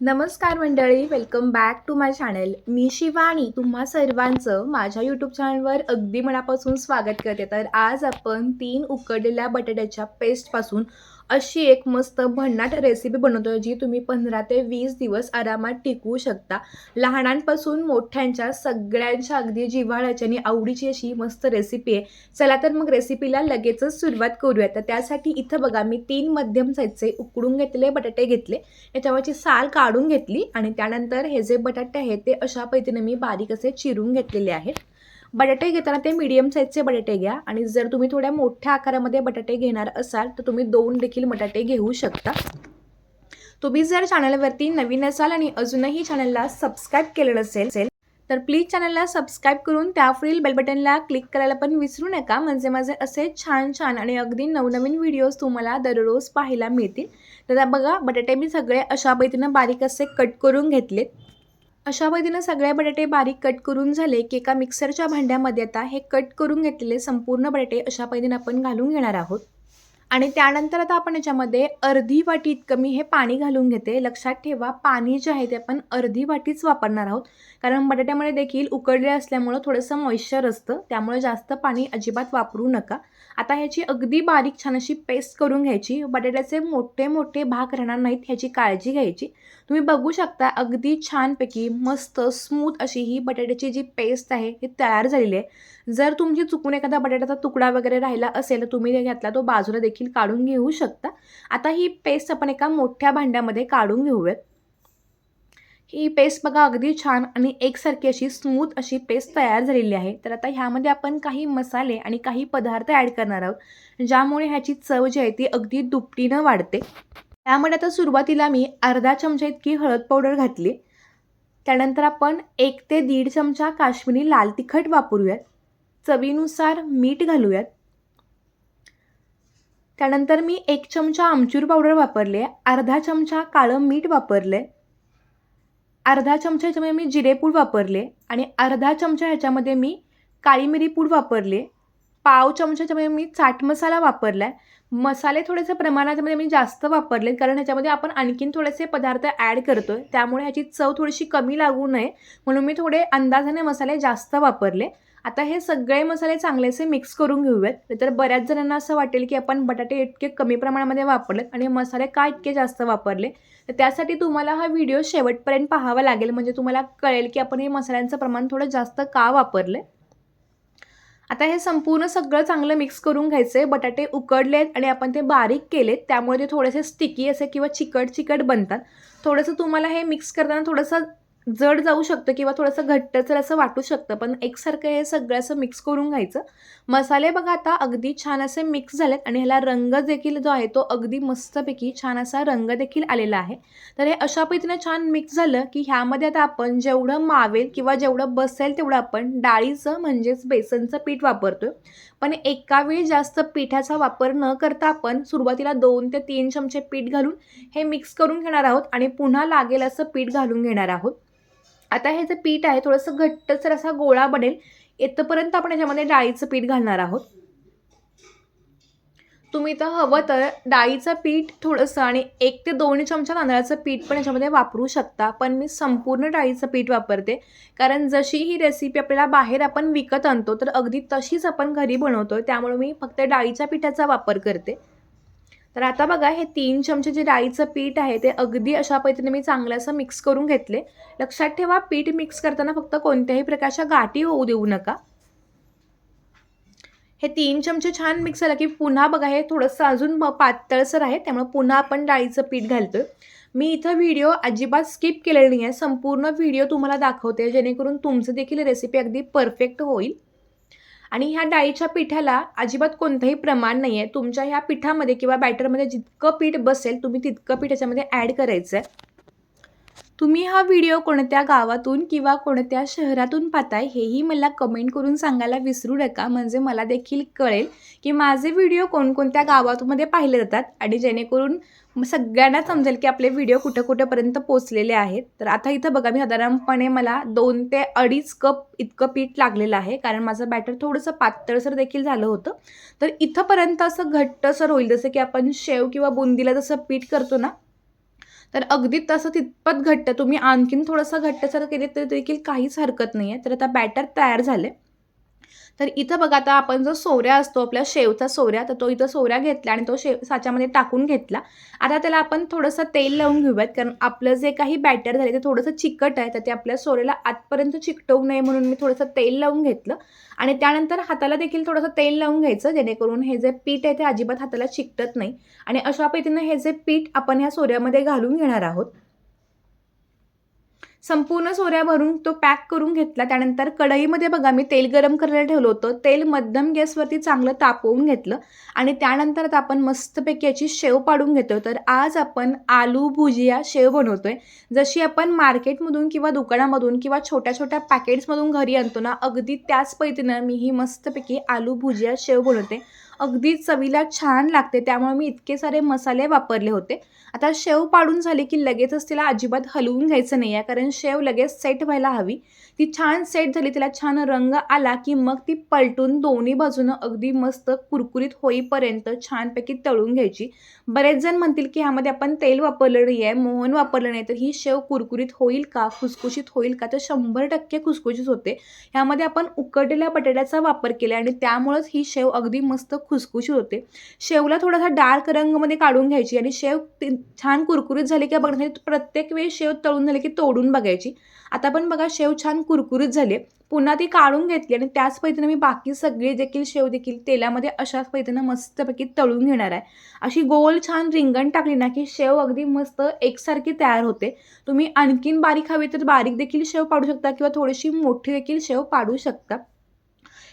नमस्कार मंडळी welcome back to my channel मी शिवानी तुम्हा सर्वांचं माझ्या यूट्यूब चॅनलवर अगदी मनापासून स्वागत करते. तर आज आपण तीन उकडलेल्या बटाट्याच्या पेस्टपासून अशी एक मस्त भन्नाट रेसिपी बनवतो जी तुम्ही पंधरा ते वीस दिवस आरामात टिकवू शकता. लहानांपासून मोठ्यांच्या सगळ्यांच्या अगदी जिव्हाळ्याची आणि आवडीची अशी मस्त रेसिपी आहे. चला तर मग रेसिपीला लगेचच सुरुवात करूया तर त्यासाठी इथं बघा मी तीन मध्यम साईजचे उकडून घेतलेले बटाटे घेतले. याच्यावरची साल काढून घेतली आणि त्यानंतर हे जे बटाटे आहेत ते अशा पद्धतीने मी बारीक असे चिरून घेतलेले आहेत. बटाटे घेताना ते मीडियम साईजचे बटाटे घ्या. आणि जर तुम्ही थोड्या मोठ्या आकारामध्ये बटाटे घेणार असाल तर तुम्ही दोन देखील बटाटे घेऊ शकता. तुम्ही जर चॅनलवरती नवीन असाल आणि अजूनही चॅनलला सबस्क्राईब केलं नसेल तर प्लीज चॅनलला सबस्क्राईब करून त्यापुढील बेल बटनला क्लिक करायला पण विसरू नका. म्हणजे माझे असे छान छान आणि अगदी नवनवीन व्हिडिओज तुम्हाला दररोज पाहायला मिळतील. तर बघा बटाटे मी सगळे अशा पद्धतीनं बारीक असे कट करून घेतलेत. अशा पद्धतीनं सगळे बटाटे बारीक कट करून झाले की एका मिक्सरच्या भांड्यामध्ये आता हे कट करून घेतलेले संपूर्ण बटाटे अशा पद्धतीनं आपण घालून घेणार आहोत. आणि त्यानंतर आता आपण याच्यामध्ये अर्धी वाटी इतकं मी हे पाणी घालून घेते. लक्षात ठेवा पाणी जे आहे ते आपण अर्धी वाटीच वापरणार आहोत. कारण बटाट्यामध्ये देखील उकडले असल्यामुळं थोडंसं मॉइश्चर असतं. त्यामुळे जास्त पाणी अजिबात वापरू नका. आता ह्याची अगदी बारीक छान अशी पेस्ट करून घ्यायची. बटाट्याचे मोठे मोठे भाग राहणार नाहीत ह्याची काळजी घ्यायची. तुम्ही बघू शकता अगदी छानपैकी मस्त स्मूथ अशी ही बटाट्याची जी पेस्ट आहे ही तयार झालेली आहे. जर तुमची चुकून एखादा बटाट्याचा तुकडा वगैरे राहिला असेल तर तुम्ही ते घातला तो बाजूला देखील काढून घेऊ शकता. आता ही पेस्ट आपण एका मोठ्या भांड्यामध्ये काढून घेऊयात. ही पेस्ट बघा अगदी छान आणि एकसारखी अशी स्मूथ अशी पेस्ट तयार झालेली आहे. तर आता ह्यामध्ये आपण काही मसाले आणि काही पदार्थ ॲड करणार आहोत. ज्यामुळे ह्याची चव जी आहे ती अगदी दुपटीनं वाढते. त्यामध्ये आता सुरुवातीला मी अर्धा चमचा इतकी हळद पावडर घातली. त्यानंतर आपण एक ते दीड चमचा काश्मीरी लाल तिखट वापरूयात. चवीनुसार मीठ घालूयात. त्यानंतर मी एक चमचा आमचूर पावडर वापरले अर्धा चमचा काळं मीठ वापरले अर्धा चमचा ह्याच्यामध्ये मी जिरेपूड वापरले आणि अर्धा चमचा ह्याच्यामध्ये मी काळी मिरी पूड वापरले पाव चमचा ह्याच्यामध्ये मी चाट मसाला वापरला आहे मसाले थोडेसे प्रमाणामध्ये मी जास्त वापरले कारण ह्याच्यामध्ये आपण आणखीन थोडेसे पदार्थ ॲड करतो आहे त्यामुळे ह्याची चव थोडीशी कमी लागू नये म्हणून मी थोडे अंदाजाने मसाले जास्त वापरले. आता हे सगळे मसाले चांगलेसे मिक्स करून घेऊयात. तर बऱ्याच जणांना असं वाटेल की आपण बटाटे इतके कमी प्रमाणामध्ये वापरलेत आणि मसाले का इतके जास्त वापरले? तर त्यासाठी तुम्हाला हा व्हिडिओ शेवटपर्यंत पाहावा लागेल. म्हणजे तुम्हाला कळेल की आपण हे मसाल्यांचं प्रमाण थोडं जास्त का वापरलं आता हे संपूर्ण सगळं चांगलं मिक्स करून घ्यायचं आहे बटाटे उकडलेत आणि आपण ते बारीक केलेत. त्यामुळे ते थोडेसे स्टिकी असे किंवा चिकट चिकट बनतात. थोडंसं तुम्हाला हे मिक्स करताना थोडंसं जड जाऊ शकतं किंवा थोडंसं घट्टचर असं वाटू शकतं पण एकसारखं हे सगळं असं मिक्स करून घ्यायचं. मसाले बघा आता अगदी छान असे मिक्स झालेत आणि ह्याला रंग देखील जो आहे तो अगदी मस्तपैकी छान असा रंग देखील आलेला आहे. तर हे अशा पद्धतीनं छान मिक्स झालं की ह्यामध्ये आता आपण जेवढं मावेल किंवा जेवढं बसेल तेवढं आपण डाळीचं म्हणजेच बेसनचं पीठ वापरतो पण एका वेळी जास्त पिठाचा वापर न करता आपण सुरुवातीला दोन ते तीन चमचे पीठ घालून हे मिक्स करून घेणार आहोत आणि पुन्हा लागेल असं पीठ घालून घेणार आहोत. आता हे जे पीठ आहे थोडंसं घट्टसर असा गोळा बनेल इथंपर्यंत आपण याच्यामध्ये डाळीचं पीठ घालणार आहोत. तुम्ही तर हवं तर डाळीचं पीठ थोडंसं आणि एक ते दोन चमचा तांदळाचं पीठ पण याच्यामध्ये वापरू शकता पण मी संपूर्ण डाळीचं पीठ वापरते. कारण जशी ही रेसिपी आपल्याला बाहेर आपण विकत आणतो तर अगदी तशीच आपण घरी बनवतो त्यामुळे मी फक्त डाळीच्या पिठाचा वापर करते. तर आता बघा हे तीन चमचे जे डाळीचं पीठ आहे ते अगदी अशा पद्धतीने मी चांगलं असं मिक्स करून घेतले. लक्षात ठेवा पीठ मिक्स करताना फक्त कोणत्याही प्रकारच्या गाठी होऊ देऊ नका. हे तीन चमचे छान मिक्स झालं की पुन्हा बघा हे थोडंसं अजून पातळसर आहे त्यामुळे पुन्हा आपण डाळीचं पीठ घालतोय. मी इथं व्हिडिओ अजिबात स्किप केलेला नाही आहे संपूर्ण व्हिडिओ तुम्हाला दाखवते जेणेकरून तुमचं देखील रेसिपी अगदी परफेक्ट होईल. आणि ह्या डाळीच्या पिठाला अजिबात कोणतंही प्रमाण नाही आहे तुमच्या ह्या पिठामध्ये किंवा बॅटरमध्ये जितकं पीठ बसेल तुम्ही तितकं पीठ याच्यामध्ये ॲड करायचं आहे तुम्ही हा व्हिडिओ कोणत्या गावातून किंवा कोणत्या शहरातून पाहताय हेही मला कमेंट करून सांगायला विसरू नका. म्हणजे मला देखील कळेल की माझे व्हिडिओ कोणकोणत्या गावातमध्ये पाहिले जातात आणि जेणेकरून सगळ्यांना समजेल की आपले व्हिडिओ कुठं कुठंपर्यंत पोचलेले आहेत. तर आता इथं बघा मी साधारणपणे मला दोन ते अडीच कप इतकं पीठ लागलेलं आहे. कारण माझं बॅटर थोडंसं पातळसर देखील झालं होतं. तर इथंपर्यंत असं घट्टसर होईल जसं की आपण शेव किंवा बुंदीला जसं पीठ करतो ना तर अगदी तसं तितपत घट्ट तुम्ही आणखीन थोडंसं घट्टसर केले तर देखील काहीच हरकत नाही आहे तर आता बॅटर तयार झाले. तर इथं बघा आता आपण जो सोऱ्या असतो आपल्या शेवचा सोऱ्या तर तो इथं सोऱ्या घेतला आणि तो शेव साच्यामध्ये टाकून घेतला. आता त्याला आपण थोडंसं तेल लावून घेऊयात कारण आपलं जे काही बॅटर झाले ते थोडंसं चिकट आहे तर ते आपल्या सोऱ्याला आतपर्यंत चिकटवू नये म्हणून मी थोडंसं तेल लावून घेतलं. आणि त्यानंतर हाताला देखील थोडंसं तेल लावून घ्यायचं जेणेकरून हे जे पीठ आहे ते अजिबात हाताला चिकटत नाही. आणि अशा पद्धतीनं हे जे पीठ आपण ह्या सोऱ्यामध्ये घालून घेणार आहोत संपूर्ण सोऱ्या भरून तो पॅक करून घेतला. त्यानंतर कढईमध्ये बघा मी तेल गरम करायला ठेवलं होतं. तेल मध्यम गॅसवरती चांगलं तापवून घेतलं. आणि त्यानंतर आता आपण मस्तपैकी याची शेव पाडून घेतो तर आज आपण आलू भुजिया शेव बनवतोय. जशी आपण मार्केटमधून किंवा दुकानामधून किंवा छोट्या छोट्या पॅकेट्समधून घरी आणतो ना अगदी त्याच पद्धतीनं मी ही मस्तपैकी आलू भुजिया शेव बनवते. अगदी चवीला छान लागते त्यामुळे मी इतके सारे मसाले वापरले होते. आता शेव पाडून झाली की लगेचच तिला अजिबात हलवून घ्यायचं नाही आहे कारण शेव लगेच सेट व्हायला हवी. ती छान सेट झाली तिला छान रंग आला की मग ती पलटून दोन्ही बाजूनं अगदी मस्त कुरकुरीत होईपर्यंत छानपैकी तळून घ्यायची. बरेच जण म्हणतील की ह्यामध्ये आपण तेल वापरलं नाही आहे मोहन वापरलं नाही तर ही शेव कुरकुरीत होईल का खुसखुशीत होईल का? तर शंभर टक्के खुसखुशीत होते. ह्यामध्ये आपण उकडलेल्या बटाट्याचा वापर केला आणि त्यामुळंच ही शेव अगदी मस्त खुसखुशी होते. शेवला थोडासा डार्क रंगमध्ये काढून घ्यायची आणि शेव छान कुरकुरीत झाली की बघण्यासाठी प्रत्येक वेळी शेव तळून झाली की तोडून बघायची. आता पण बघा शेव छान कुरकुरीत झाले पुन्हा ती काढून घेतली आणि त्याच पद्धतीनं मी बाकी सगळे देखील शेव देखील तेलामध्ये अशाच पद्धतीनं मस्तपैकी तळून घेणार आहे. अशी गोल छान रिंगण टाकली ना की शेव अगदी मस्त एकसारखी तयार होते. तुम्ही आणखीन बारीक हवी तर बारीक देखील शेव पाडू शकता किंवा थोडीशी मोठी देखील शेव पाडू शकता.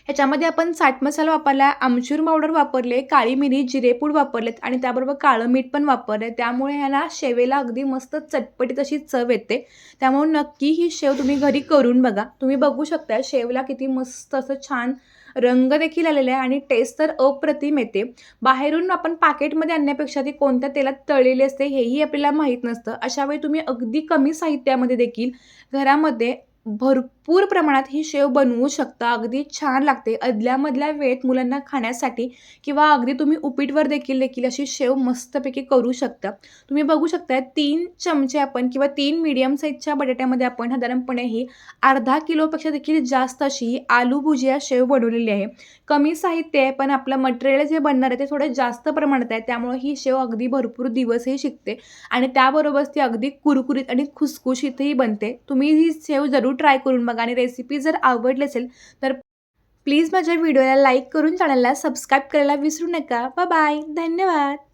ह्याच्यामध्ये आपण चाट मसाला वापरला आमचूर पावडर वापरले काळी मिरी जिरेपूड वापरलेत आणि त्याबरोबर काळं मीठ पण वापरले त्यामुळे ह्याला शेवेला अगदी मस्त चटपटीत अशी चव येते. त्यामुळे नक्की ही शेव तुम्ही घरी करून बघा. तुम्ही बघू शकता शेवला किती मस्त असं छान रंग देखील आलेला आहे आणि टेस्ट तर अप्रतिम येते. बाहेरून आपण पाकेटमध्ये आणण्यापेक्षा ती कोणत्या तेलात तळलेली असते हेही आपल्याला माहीत नसतं. अशावेळी तुम्ही अगदी कमी साहित्यामध्ये देखील घरामध्ये भरपूर प्रमाणात ही शेव बनवू शकता. अगदी छान लागते. अदल्यामधल्या वेळेत मुलांना खाण्यासाठी किंवा अगदी तुम्ही उपीटवर देखील देखील अशी शेव मस्तपैकी करू शकता. तुम्ही बघू शकता तीन चमचे आपण किंवा तीन मीडियम साईजच्या बटाट्यामध्ये आपण साधारणपणे ही अर्धा किलोपेक्षा देखील जास्त अशी आलू भुजिया शेव बनवलेली आहे. कमी साहित्य आहे पण आपलं मटेरियल जे बनणार आहे ते थोडं जास्त प्रमाणात आहे. त्यामुळे ही शेव अगदी भरपूर दिवसही शिकते आणि त्याबरोबरच ती अगदी कुरकुरीत आणि खुसखुशीतही बनते. तुम्ही ही शेव जरूर ट्राय करून बघा. आणि रेसिपी जर आवडली असेल तर प्लीज माझ्या व्हिडिओला लाईक करून चॅनलला सबस्क्राईब करायला विसरू नका. बाय धन्यवाद.